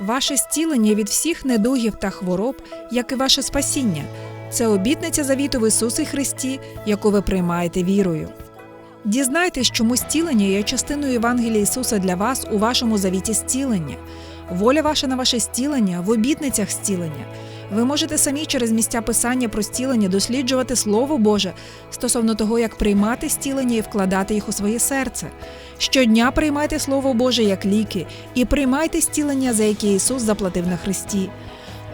Ваше зцілення від всіх недугів та хвороб, як і ваше спасіння. Це обітниця завіту в Ісусі Христі, яку ви приймаєте вірою. Дізнайтесь, чому зцілення є частиною Євангелія Ісуса для вас у вашому завіті зцілення. Воля ваша на ваше зцілення в обітницях зцілення. Ви можете самі через місця писання про зцілення досліджувати Слово Боже стосовно того, як приймати зцілення і вкладати їх у своє серце. Щодня приймайте Слово Боже як ліки і приймайте зцілення, за яке Ісус заплатив на Христі.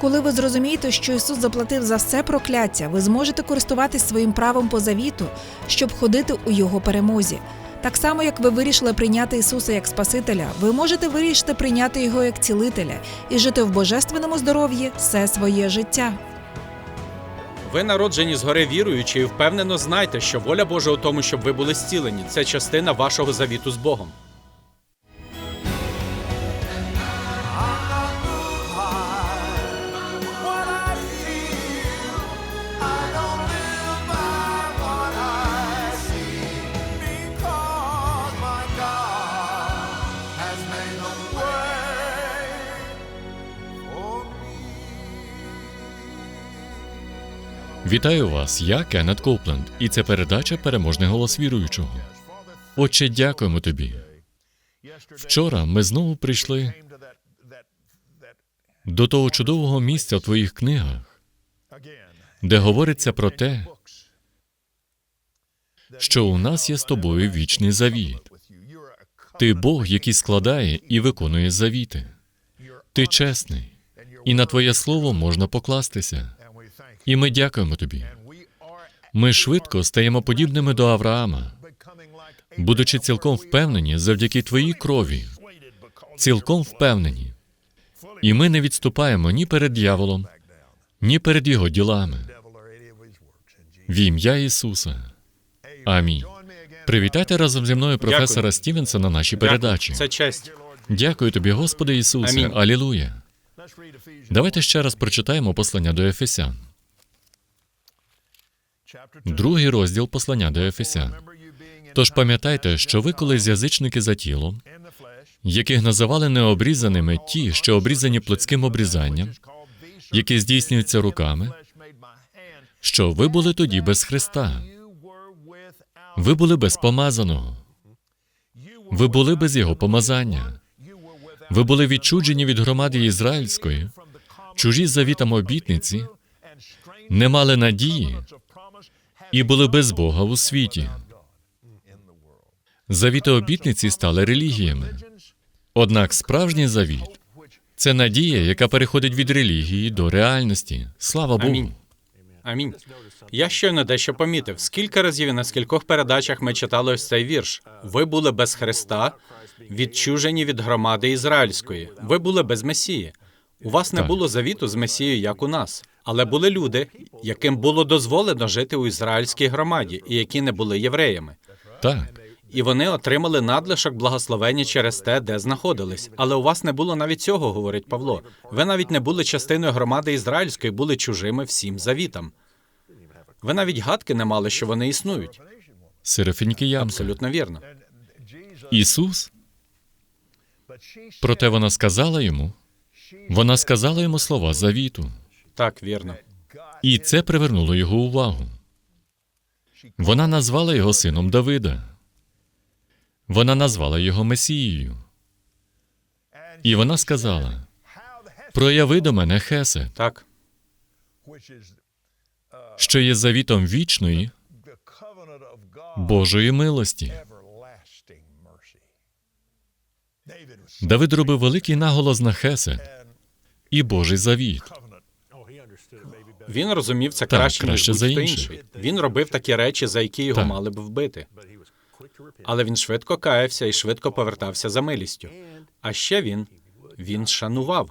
Коли ви зрозумієте, що Ісус заплатив за все прокляття, ви зможете користуватись своїм правом по завіту, щоб ходити у Його перемозі. Так само, як ви вирішили прийняти Ісуса як Спасителя, ви можете вирішити прийняти Його як цілителя і жити в божественному здоров'ї все своє життя. Ви народжені згори віруючи і впевнено знайте, що воля Божа у тому, щоб ви були зцілені. Це частина вашого завіту з Богом. Вітаю вас, я Кеннет Коупленд, і це передача Переможний голос віруючого. Отче, дякуємо тобі. Вчора ми знову прийшли до того чудового місця в твоїх книгах, де говориться про те, що у нас є з тобою вічний завіт. Ти Бог, який складає і виконує завіти. Ти чесний, і на твоє слово можна покластися. І ми дякуємо тобі. Ми швидко стаємо подібними до Авраама, будучи цілком впевнені завдяки твоїй крові, цілком впевнені. І ми не відступаємо ні перед дьяволом, ні перед його ділами. В ім'я Ісуса. Амінь. Привітайте разом зі мною професора Дякую. Стівенса на нашій передачі. Це честь. Дякую тобі, Господи Ісусе. Амінь. Алілуя. Давайте ще раз прочитаємо послання до Ефесян. Другий розділ послання до Ефесян. Тож пам'ятайте, що ви колись язичники за тілом, яких називали необрізаними ті, що обрізані плотським обрізанням, які здійснюються руками, що ви були тоді без Христа. Ви були без помазаного. Ви були без Його помазання. Ви були відчуджені від громади ізраїльської, чужі завітам обітниці, не мали надії і були без Бога у світі. Завіти обітниці стали релігіями. Однак справжній завіт це надія, яка переходить від релігії до реальності. Слава Богу. Амінь. Амінь. Я щойно дещо помітив. Скільки разів і на скількох передачах ми читали ось цей вірш. Ви були без Христа, відчужені від громади ізраїльської. Ви були без Месії. У вас не Так. було завіту з Месією, як у нас. Але були люди, яким було дозволено жити у ізраїльській громаді, і які не були євреями. Так, І вони отримали надлишок благословення через те, де знаходились. Але у вас не було навіть цього, говорить Павло. Ви навіть не були частиною громади ізраїльської, були чужими всім завітам. Ви навіть гадки не мали, що вони існують. Серафінікіянка. Абсолютно вірно. Ісус. Проте вона сказала йому, вона сказала йому слова завіту. Так, вірно. І це привернуло його увагу. Вона назвала його сином Давида. Вона назвала його Месією. І вона сказала: Прояви до мене Хесе, Так, що є завітом вічної Божої милості. Давид робив великий наголос на Хесе і Божий завіт. Він розумів це Так, краще, краще ніж за будь-хто інший. Він робив такі речі, за які його Так. мали б вбити. Але він швидко каявся і швидко повертався за милістю. А ще він він шанував.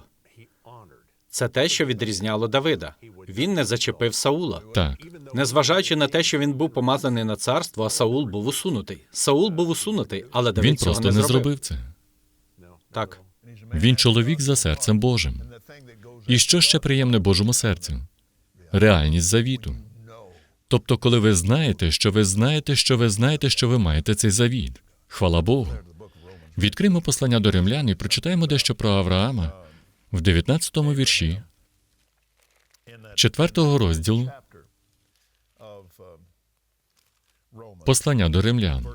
Це те, що відрізняло Давида. Він не зачепив Саула. Так, Незважаючи на те, що він був помазаний на царство, а Саул був усунутий. Саул був усунутий, але Давид він цього просто не зробив це. Так, Він чоловік за серцем Божим. І що ще приємне Божому серцю? Реальність завіту. Тобто, коли ви знаєте, що ви знаєте, що ви знаєте, що ви маєте цей завіт. Хвала Богу. Відкриємо послання до римлян і прочитаємо дещо про Авраама, В 19 вірші четвертого розділу послання до римлян.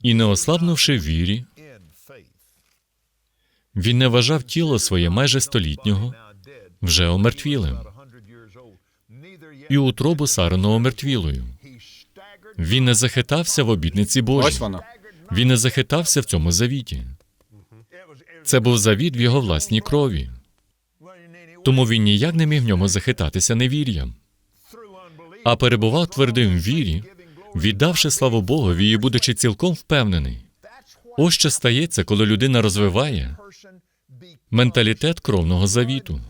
І не ослабнувши вірі, він не вважав тіло своє майже столітнього вже омертвілим, і утробу Сариного омертвілою. Він не захитався в обітниці Божій. Ось. Він не захитався в цьому завіті. Це був завіт в його власній крові. Тому він ніяк не міг в ньому захитатися невір'ям, а перебував твердим в вірі, віддавши славу Богові і будучи цілком впевнений. Ось що стається, коли людина розвиває менталітет кровного завіту.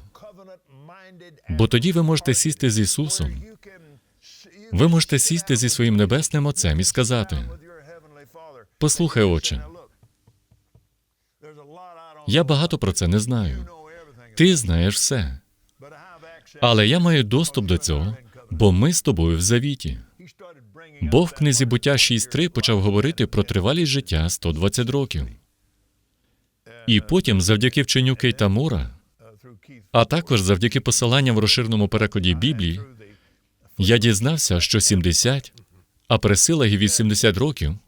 Бо тоді ви можете сісти з Ісусом, ви можете сісти зі своїм небесним Отцем і сказати: Послухай, Отче, я багато про це не знаю. Ти знаєш все. Але я маю доступ до цього, бо ми з тобою в завіті. Бог в книзі буття 6.3 почав говорити про тривалість життя 120 років. І потім, завдяки вченню Кейта Мура, а також завдяки посиланням в розширеному перекладі Біблії, я дізнався, що 70, а при силах 80 років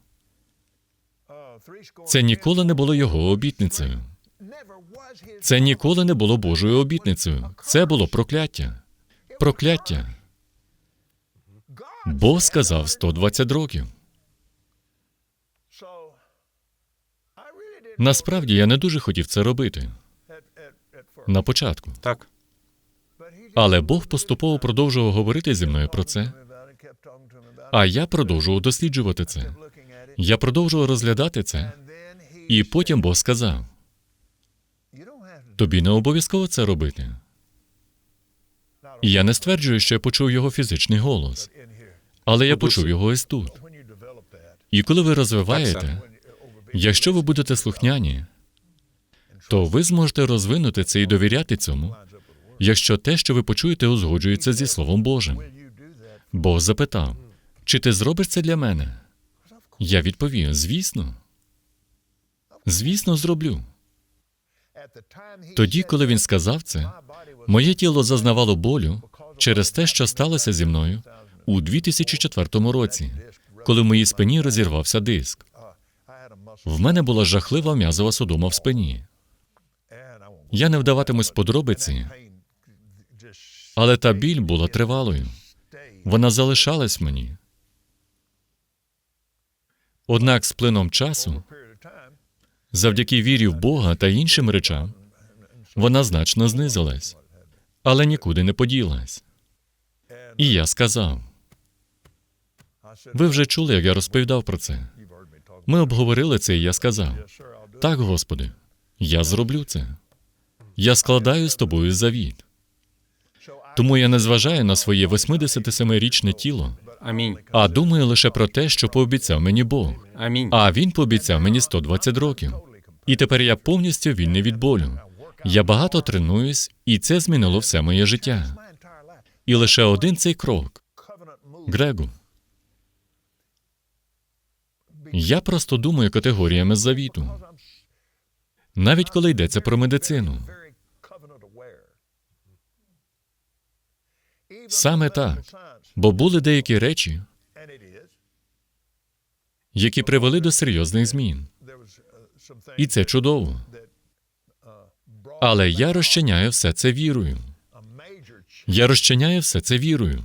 це ніколи не було його обітницею. Це ніколи не було Божою обітницею. Це було прокляття. Прокляття. Бог сказав 120 років. Насправді я не дуже хотів це робити на початку. Так. Але Бог поступово продовжував говорити зі мною про це, а я продовжував досліджувати це. Я продовжував розглядати це, і потім Бог сказав: тобі не обов'язково це робити. І я не стверджую, що я почув його фізичний голос, але я почув його ось тут. І коли ви розвиваєте, якщо ви будете слухняні, то ви зможете розвинути це і довіряти цьому, якщо те, що ви почуєте, узгоджується зі Словом Божим. Бог запитав: чи ти зробиш це для мене? Я відповів: звісно. Звісно, зроблю. Тоді, коли він сказав це, моє тіло зазнавало болю через те, що сталося зі мною у 2004 році, коли в моїй спині розірвався диск. В мене була жахлива м'язова судома в спині. Я не вдаватимусь подробиці, але та біль була тривалою. Вона залишалась мені. Однак з плином часу, завдяки вірі в Бога та іншим речам, вона значно знизилась, але нікуди не поділась. І я сказав: ви вже чули, як я розповідав про це. Ми обговорили це, і я сказав: так, Господи, я зроблю це. Я складаю з тобою завіт. Тому я не зважаю на своє 87-річне тіло, Амінь. а думаю лише про те, що пообіцяв мені Бог. Амінь. А він пообіцяв мені 120 років. І тепер я повністю вільний від болю. Я багато тренуюсь, і це змінило все моє життя. І лише один цей крок. Грегу. Я просто думаю категоріями завіту, навіть коли йдеться про медицину. Саме так. Бо були деякі речі, які привели до серйозних змін. І це чудово. Але я розчиняю все це вірою. Я розчиняю все це вірою.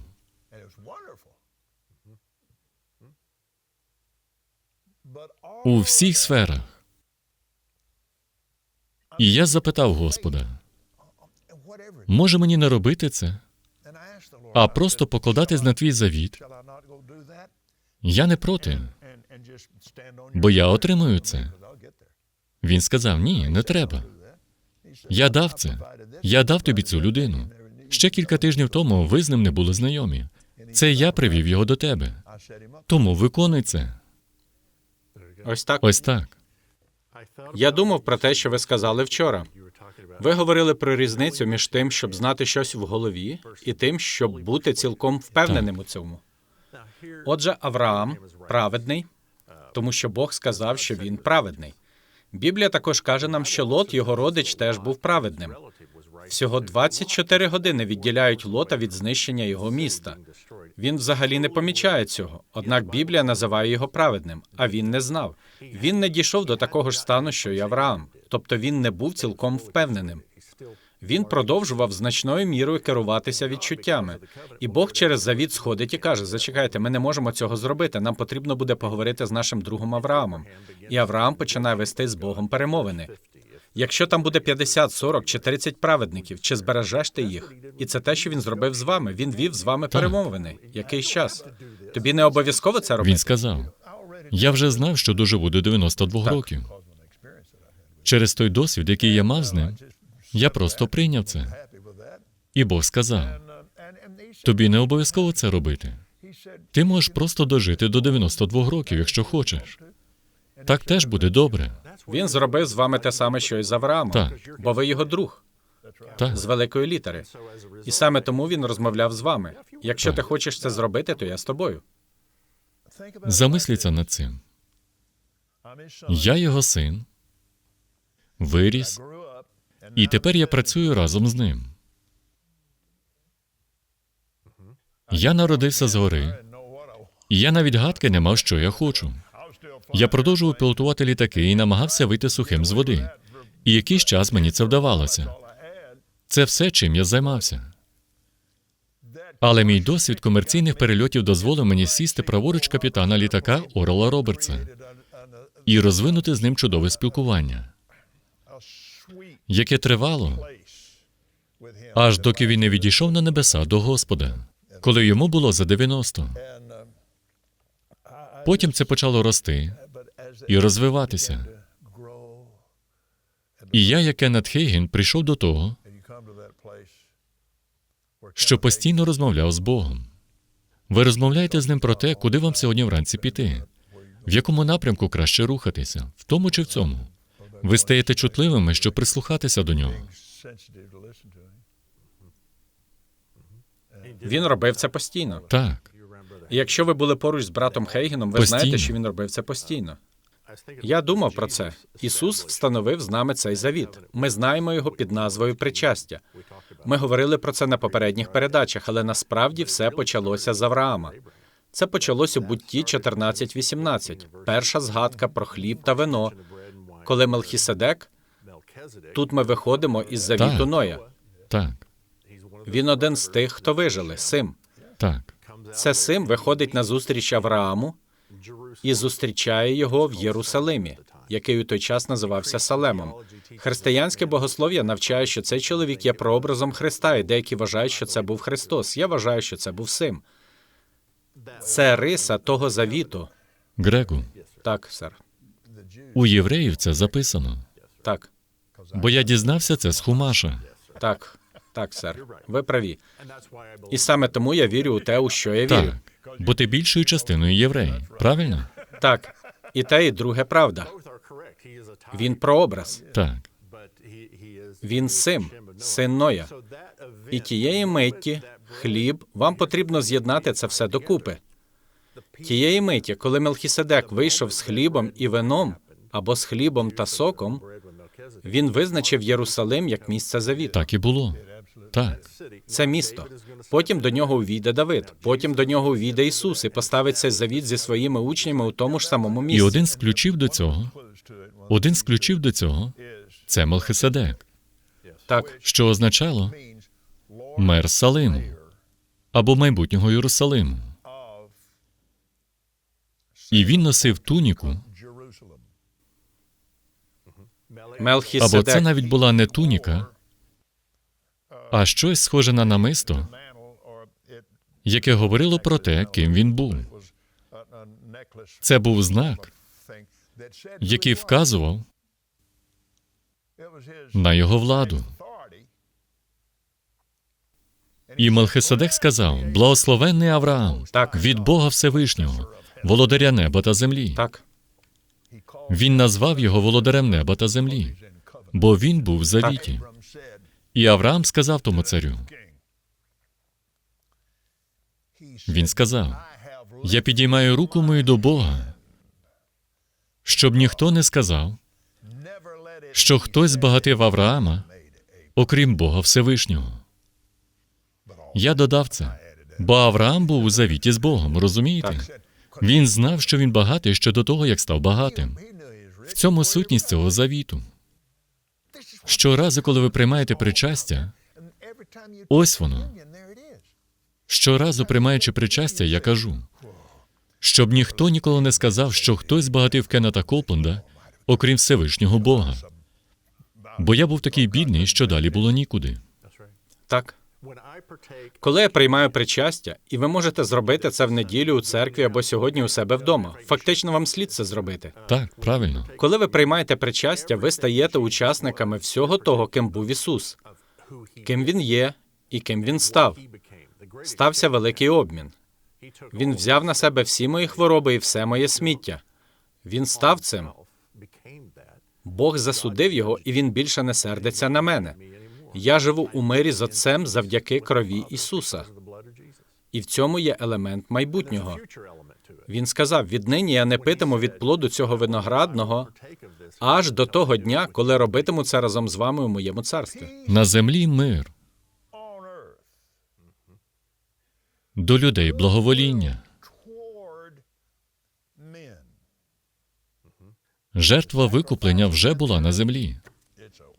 У всіх сферах. І я запитав Господа, може мені не робити це, а просто покладатись на твій завіт? Я не проти, бо я отримую це. Він сказав: ні, не треба. Я дав це. Я дав тобі цю людину. Ще кілька тижнів тому ви з ним не були знайомі. Це я привів його до тебе. Тому виконуй це. Ось так. Ось так. Я думав про те, що ви сказали вчора. Ви говорили про різницю між тим, щоб знати щось в голові, і тим, щоб бути цілком впевненим у цьому. Отже, Авраам праведний, тому що Бог сказав, що він праведний. Біблія також каже нам, що Лот, його родич, теж був праведним. Всього 24 години відділяють Лота від знищення його міста. Він взагалі не помічає цього. Однак Біблія називає його праведним, а він не знав. Він не дійшов до такого ж стану, що й Авраам. Тобто він не був цілком впевненим. Він продовжував значною мірою керуватися відчуттями. І Бог через завіт сходить і каже: Зачекайте, ми не можемо цього зробити. Нам потрібно буде поговорити з нашим другом Авраамом. І Авраам починає вести з Богом перемовини. Якщо там буде 50, 40 чи 30 праведників, чи збережеш ти їх? І це те, що він зробив з вами. Він вів з вами перемовини. Якийсь час. Тобі не обов'язково це робити? Він сказав: Я вже знав, що доживу до 92 років. Через той досвід, який я мав з ним, я просто прийняв це. І Бог сказав: тобі не обов'язково це робити. Ти можеш просто дожити до 92 років, якщо хочеш. Так теж буде добре. Він зробив з вами те саме, що і з Авраамом, Так. бо ви його друг Так, з великої літери. І саме тому він розмовляв з вами. Якщо ти хочеш це зробити, то я з тобою. замисліться над цим. Я його син, виріс, і тепер я працюю разом з ним. Я народився згори, і я навіть гадки не мав, що я хочу. Я продовжував пілотувати літаки і намагався вийти сухим з води. І якийсь час мені це вдавалося. Це все, чим я займався. Але мій досвід комерційних перельотів дозволив мені сісти праворуч капітана літака Орела Робертса і розвинути з ним чудове спілкування, яке тривало, аж доки він не відійшов на небеса до Господа, коли йому було за 90. Потім це почало рости і розвиватися. І я, як Кеннет Хейген, прийшов до того, що постійно розмовляв з Богом. Ви розмовляєте з ним про те, куди вам сьогодні вранці піти, в якому напрямку краще рухатися, в тому чи в цьому. Ви стаєте чутливими, щоб прислухатися до нього. Він робив це постійно. Так, І якщо ви були поруч з братом Хейгеном, ви Постійно. знаєте, що він робив це постійно. Я думав про це. Ісус встановив з нами цей завіт. Ми знаємо його під назвою причастя. Ми говорили про це на попередніх передачах, але насправді все почалося з Авраама. Це почалось у бутті 14.18. Перша згадка про хліб та вино, коли Мелхіседек. Тут ми виходимо із завіту Так. Ноя. так, Він один з тих, хто вижили, Сим. так. Це Сим виходить на зустріч Аврааму і зустрічає його в Єрусалимі, який у той час називався Салемом. Християнське богослов'я навчає, що цей чоловік є прообразом Христа, і деякі вважають, що це був Христос. Я вважаю, що це був Сим. Це риса того завіту. Грегу, Так, сер. У євреїв це записано, Так, бо я дізнався це з Хумаша. так, так, сер. Ви праві. І саме тому я вірю у те, у що я вірю. Так, бо ти більшою частиною єврей, правильно? Так. І те, і друге правда. Він прообраз. Так. Він сим, син Ноя. І тієї миті хліб, вам потрібно з'єднати це все докупи. Тієї миті, коли Мелхіседек вийшов з хлібом і вином, або з хлібом та соком, він визначив Єрусалим як місце завіту. Так і було. Так. Це місто. Потім до нього увійде Давид, потім до нього увійде Ісус і поставить цей завіт зі своїми учнями у тому ж самому І один з ключів до цього, один з ключів до цього це Мелхиседек, Так, що означало мер Салиму або майбутнього Єрусалиму. І він носив туніку, або це навіть була не туніка, а щось схоже на намисто, яке говорило про те, ким він був. Це був знак, який вказував на його владу. І Мелхиседек сказав: Благословенний Авраам, Так. від Бога Всевишнього, володаря неба та землі. Так, Він назвав його володарем неба та землі, бо він був в завіті. І Авраам сказав тому царю: Він сказав: Я підіймаю руку мою до Бога, щоб ніхто не сказав, що хтось збагатив Авраама, окрім Бога Всевишнього. Я додав це, бо Авраам був у завіті з Богом, розумієте? Він знав, що він багатий ще до того, як став багатим. В цьому сутність цього завіту. Щоразу, коли ви приймаєте причастя, ось воно. Щоразу приймаючи причастя, я кажу, щоб ніхто ніколи не сказав, що хтось збагатив Кеннета Копланда, окрім Всевишнього Бога. Бо я був такий бідний, що далі було нікуди. Так. Коли я приймаю причастя, і ви можете зробити це в неділю у церкві або сьогодні у себе вдома. Фактично, вам слід це зробити. Так, правильно. Коли ви приймаєте причастя, ви стаєте учасниками всього того, ким був Ісус, ким він є і ким він став. Стався великий обмін. Він взяв на себе всі мої хвороби і все моє сміття. Він став цим. Бог засудив його, і він більше не сердиться на мене. Я живу у мирі з Отцем завдяки крові Ісуса. І в цьому є елемент майбутнього. Він сказав: віднині я не питиму від плоду цього виноградного аж до того дня, коли робитиму це разом з вами у моєму царстві. На землі мир, до людей благовоління. Жертва викуплення вже була на землі.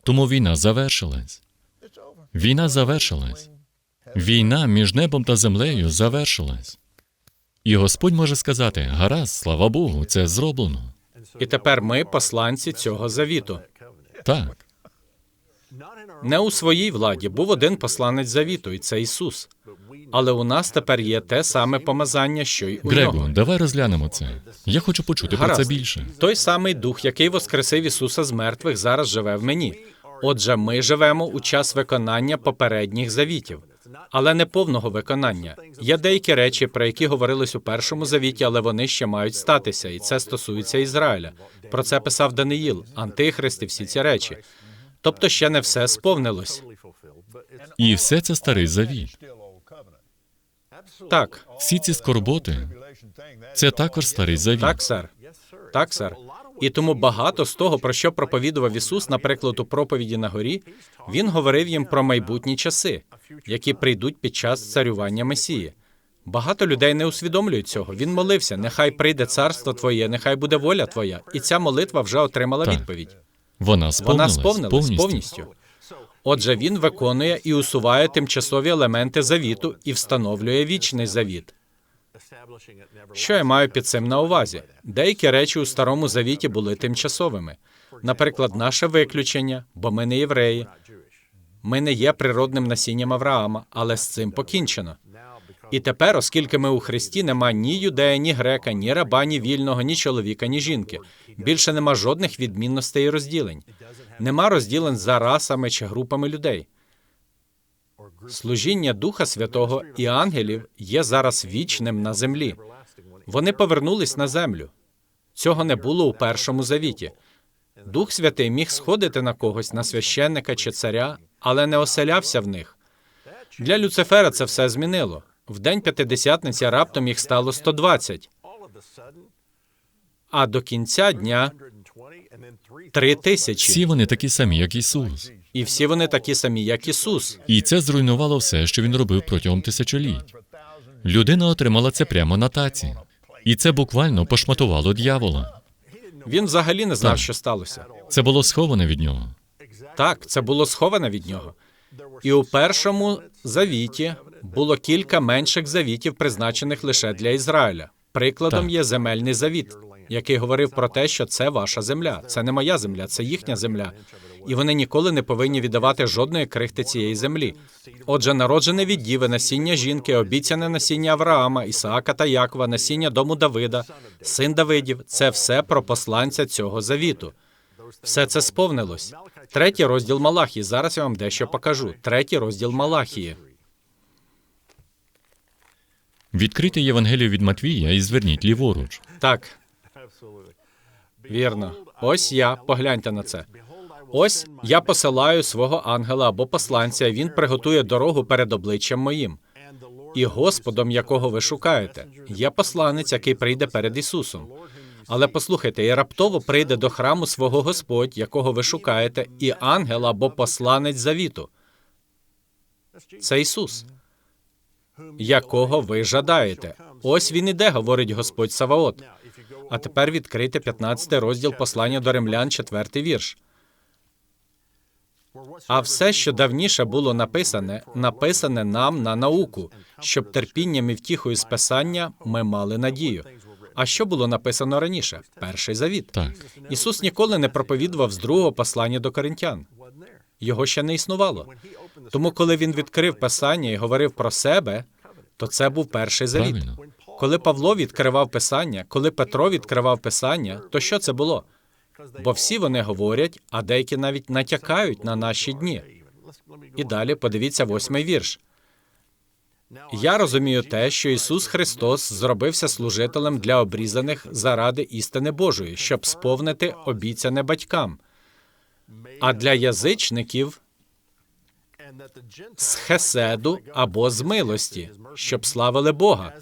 Тому війна завершилась. Війна завершилась. Війна між небом та землею завершилась. І Господь може сказати: гаразд, слава Богу, це зроблено. І тепер ми посланці цього завіту. Так, Не у своїй владі був один посланець завіту, і це Ісус. Але у нас тепер є те саме помазання, що й у Грегу, нього. давай розглянемо це. Я хочу почути про це більше. Той самий дух, який воскресив Ісуса з мертвих, зараз живе в мені. Отже, ми живемо у час виконання попередніх завітів, але не повного виконання. Є деякі речі, про які говорилось у першому завіті, але вони ще мають статися, і це стосується Ізраїля. Про це писав Даниїл, Антихрист і всі ці речі. Тобто ще не все сповнилось. І все це старий завіт. Так, Всі ці скорботи це також старий завіт. так, сер. Так, сер. І тому багато з того, про що проповідував Ісус, наприклад, у проповіді на горі, він говорив їм про майбутні часи, які прийдуть під час царювання Месії. Багато людей не усвідомлюють цього. Він молився: нехай прийде царство Твоє, нехай буде воля Твоя. І ця молитва вже отримала Так. відповідь. Вона Вона сповнилась, сповнилась повністю. повністю. Отже, він виконує і усуває тимчасові елементи завіту і встановлює вічний завіт. Що я маю під цим на увазі? Деякі речі у старому завіті були тимчасовими. Наприклад, наше виключення, бо ми не євреї. Ми не є природним насінням Авраама, але з цим покінчено. І тепер, оскільки ми у Христі, нема ні юдея, ні грека, ні раба, ні вільного, ні чоловіка, ні жінки. Більше нема жодних відмінностей і розділень. Нема розділень за расами чи групами людей. Служіння Духа Святого і ангелів є зараз вічним на землі. Вони повернулись на землю. Цього не було у першому завіті. Дух Святий міг сходити на когось, на священника чи царя, але не оселявся в них. Для Люцифера це все змінило. В день п'ятидесятниці раптом їх стало 120, а до кінця дня три тисячі. Всі вони такі самі, як Ісус. І всі вони такі самі, як Ісус. І це зруйнувало все, що він робив протягом тисячоліть. Людина отримала це прямо на таці. І це буквально пошматувало дьявола. Він взагалі не знав, Так. що сталося. Це було сховане від нього. Так, це було сховане від нього. І у першому завіті було кілька менших завітів, призначених лише для Ізраїля. Прикладом Так. є земельний завіт, який говорив про те, що це ваша земля, це не моя земля, це їхня земля. І вони ніколи не повинні віддавати жодної крихти цієї землі. Отже, народжене від діви, насіння жінки, обіцяне насіння Авраама, Ісаака та Якова, насіння дому Давида, син Давидів це все про посланця цього завіту. Все це сповнилось. Третій розділ Малахії. Зараз я вам дещо покажу. Третій розділ Малахії. Відкрийте Євангелію від Матвія і зверніть ліворуч. Так. Вірно. Ось я. Погляньте на це. Ось я посилаю свого ангела або посланця. Він приготує дорогу перед обличчям моїм. І Господом, якого ви шукаєте, є посланець, який прийде перед Ісусом. Але послухайте, і раптово прийде до храму свого Господь, якого ви шукаєте, і ангел або посланець завіту. Це Ісус, якого ви жадаєте. Ось він іде, говорить Господь Саваот. А тепер відкрийте 15 розділ послання до римлян, 4 вірш. А все, що давніше було написане, написане нам на науку, щоб терпінням і втіхою з писання ми мали надію. А що було написано раніше? Перший завіт. Так. Ісус ніколи не проповідував з другого послання до коринтян. Його ще не існувало. Тому, коли він відкрив писання і говорив про себе, то це був перший завіт. Правильно. Коли Павло відкривав писання, коли Петро відкривав писання, то що це було? Бо всі вони говорять, а деякі навіть натякають на наші дні. І далі подивіться восьмий вірш. Я розумію те, що Ісус Христос зробився служителем для обрізаних заради істини Божої, щоб сповнити обіцяне батькам, а для язичників з хеседу або з милості, щоб славили Бога.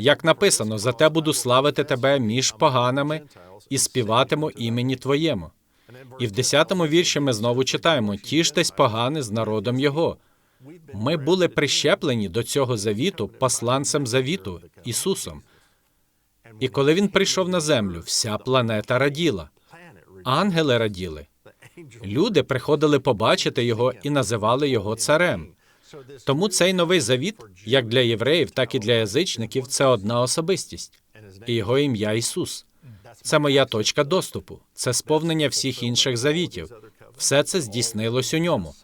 Як написано, зате буду славити тебе між поганими і співатиму імені Твоєму. І в 10-му вірші ми знову читаємо: тіштесь погани з народом Його. Ми були прищеплені до цього завіту посланцем завіту Ісусом. І коли він прийшов на землю, вся планета раділа. Ангели раділи. Люди приходили побачити його і називали його царем. Тому цей новий завіт, як для євреїв, так і для язичників, це одна особистість. І його ім'я Ісус. Це моя точка доступу. Це сповнення всіх інших завітів. Все це здійснилось у ньому.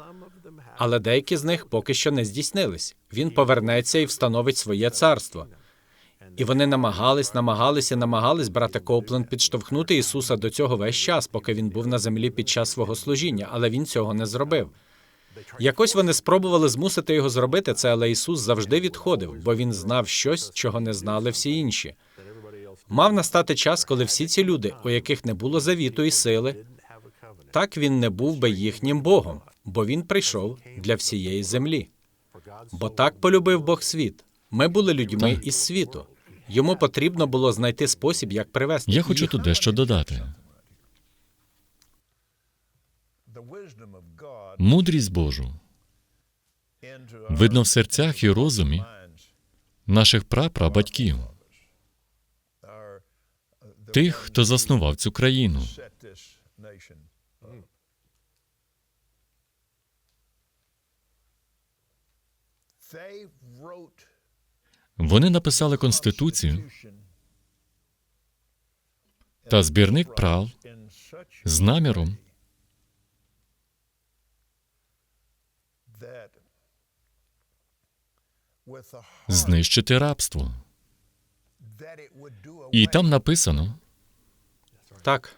Але деякі з них поки що не здійснились. Він повернеться і встановить своє царство. І вони намагались, намагались і намагались брати Коупленд підштовхнути Ісуса до цього весь час, поки він був на землі під час свого служіння, але він цього не зробив. Якось вони спробували змусити його зробити це, але Ісус завжди відходив, бо він знав щось, чого не знали всі інші. Мав настати час, коли всі ці люди, у яких не було завіту і сили, так він не був би їхнім Богом, бо він прийшов для всієї землі. Бо так полюбив Бог світ. Ми були людьми Так. із світу. Йому потрібно було знайти спосіб, як привести Я хочу тут дещо додати. Мудрість Божу видно в серцях і розумі наших прапрабатьків, тих, хто заснував цю країну. Вони написали конституцію та збірник прав з наміром, знищити рабство. І там написано, Так,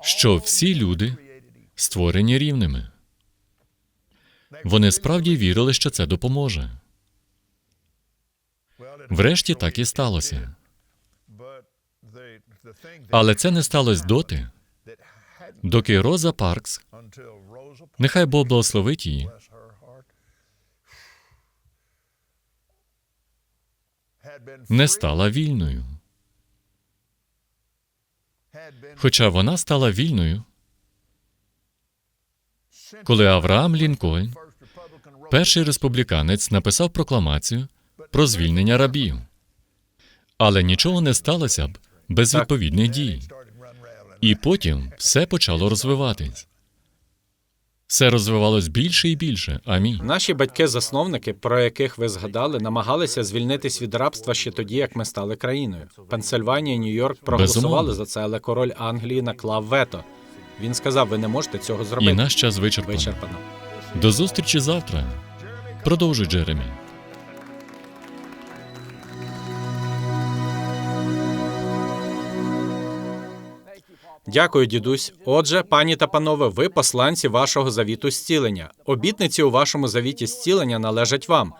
що всі люди створені рівними. Вони справді вірили, що це допоможе. Врешті так і сталося. Але це не сталося доти, доки Роза Паркс, нехай Бог благословить її, не стала вільною. Хоча вона стала вільною, коли Авраам Лінкольн, перший республіканець, написав прокламацію про звільнення рабів. Але нічого не сталося б без відповідних дій. І потім все почало розвиватись. Все розвивалось більше і більше. Амінь. наші батьки-засновники, про яких ви згадали, намагалися звільнитись від рабства ще тоді, як ми стали країною. Пенсильванія і Нью-Йорк проголосували за це, але король Англії наклав вето. Він сказав: ви не можете цього І зробити. наш час вичерпано. Вичерпано. До зустрічі завтра. Продовжуй, Джеремі. Дякую, дідусь. Отже, пані та панове, ви посланці вашого завіту зцілення. Обітниці у вашому завіті зцілення належать вам,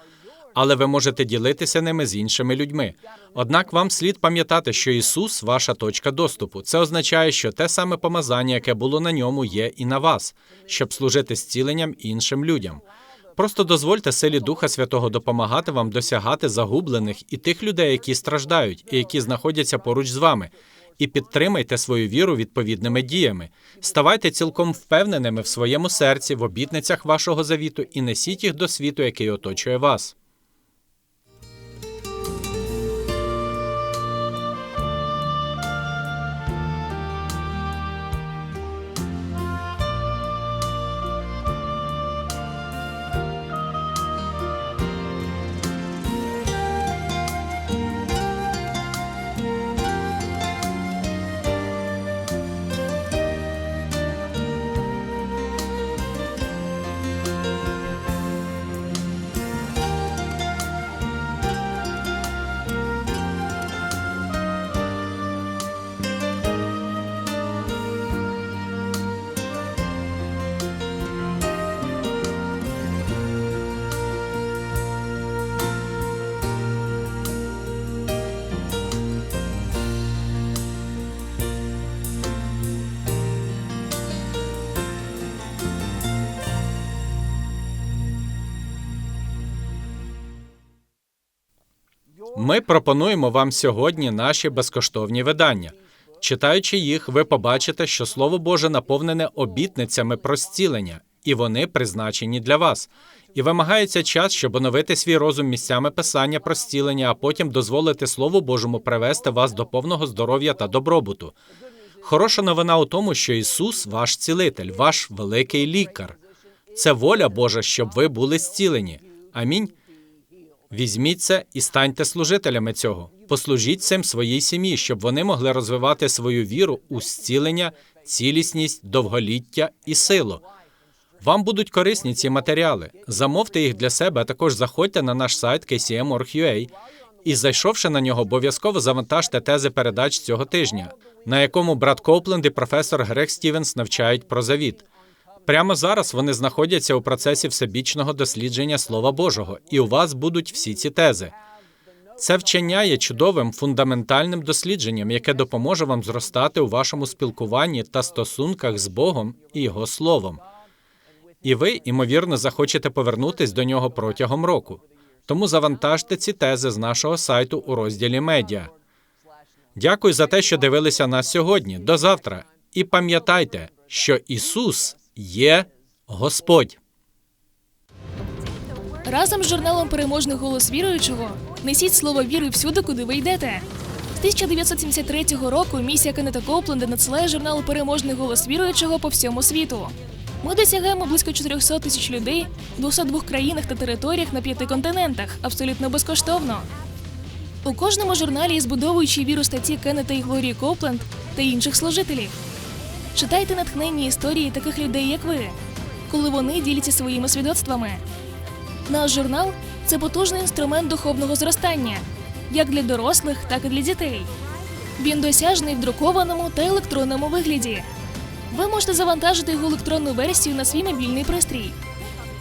але ви можете ділитися ними з іншими людьми. Однак вам слід пам'ятати, що Ісус ваша точка доступу. Це означає, що те саме помазання, яке було на ньому, є і на вас, щоб служити зціленням іншим людям. Просто дозвольте силі Духа Святого допомагати вам досягати загублених і тих людей, які страждають, і які знаходяться поруч з вами. І підтримайте свою віру відповідними діями. Ставайте цілком впевненими в своєму серці, в обітницях вашого завіту і несіть їх до світу, який оточує вас. Ми пропонуємо вам сьогодні наші безкоштовні видання. Читаючи їх, ви побачите, що Слово Боже наповнене обітницями про зцілення, і вони призначені для вас. І вимагається час, щоб оновити свій розум місцями писання про зцілення, а потім дозволити Слову Божому привести вас до повного здоров'я та добробуту. Хороша новина у тому, що Ісус ваш цілитель, ваш великий лікар. Це воля Божа, щоб ви були зцілені. Амінь. Візьміть це і станьте служителями цього. Послужіть цим своїй сім'ї, щоб вони могли розвивати свою віру у зцілення, цілісність, довголіття і силу. Вам будуть корисні ці матеріали. Замовте їх для себе, а також заходьте на наш сайт kcm.org.ua і, зайшовши на нього, обов'язково завантажте тези передач цього тижня, на якому брат Копленд і професор Грег Стівенс навчають про завіт. Прямо зараз вони знаходяться у процесі всебічного дослідження Слова Божого, і у вас будуть всі ці тези. Це вчення є чудовим фундаментальним дослідженням, яке допоможе вам зростати у вашому спілкуванні та стосунках з Богом і Його Словом. І ви, ймовірно, захочете повернутись до нього протягом року. Тому завантажте ці тези з нашого сайту у розділі медіа. Дякую за те, що дивилися нас сьогодні. До завтра. І пам'ятайте, що Ісус є Господь. Разом з журналом Переможний голос віруючого несіть слово віри всюди, куди ви йдете. З 1973 року місія Кеннета Копленда надсилає журнал Переможний голос віруючого по всьому світу. Ми досягаємо близько 400 тисяч людей в 202 країнах та територіях на п'яти континентах абсолютно безкоштовно. У кожному журналі є збудовуючі віру статті Кеннета і Глорії Копленд та інших служителів. Читайте натхненні історії таких людей, як ви, коли вони діляться своїми свідоцтвами. Наш журнал це потужний інструмент духовного зростання, як для дорослих, так і для дітей. Він досяжний в друкованому та електронному вигляді. Ви можете завантажити його електронну версію на свій мобільний пристрій.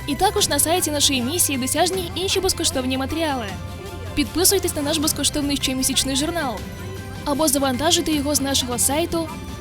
І також на сайті нашої місії досяжні інші безкоштовні матеріали. Підписуйтесь на наш безкоштовний щомісячний журнал або завантажуйте його з нашого сайту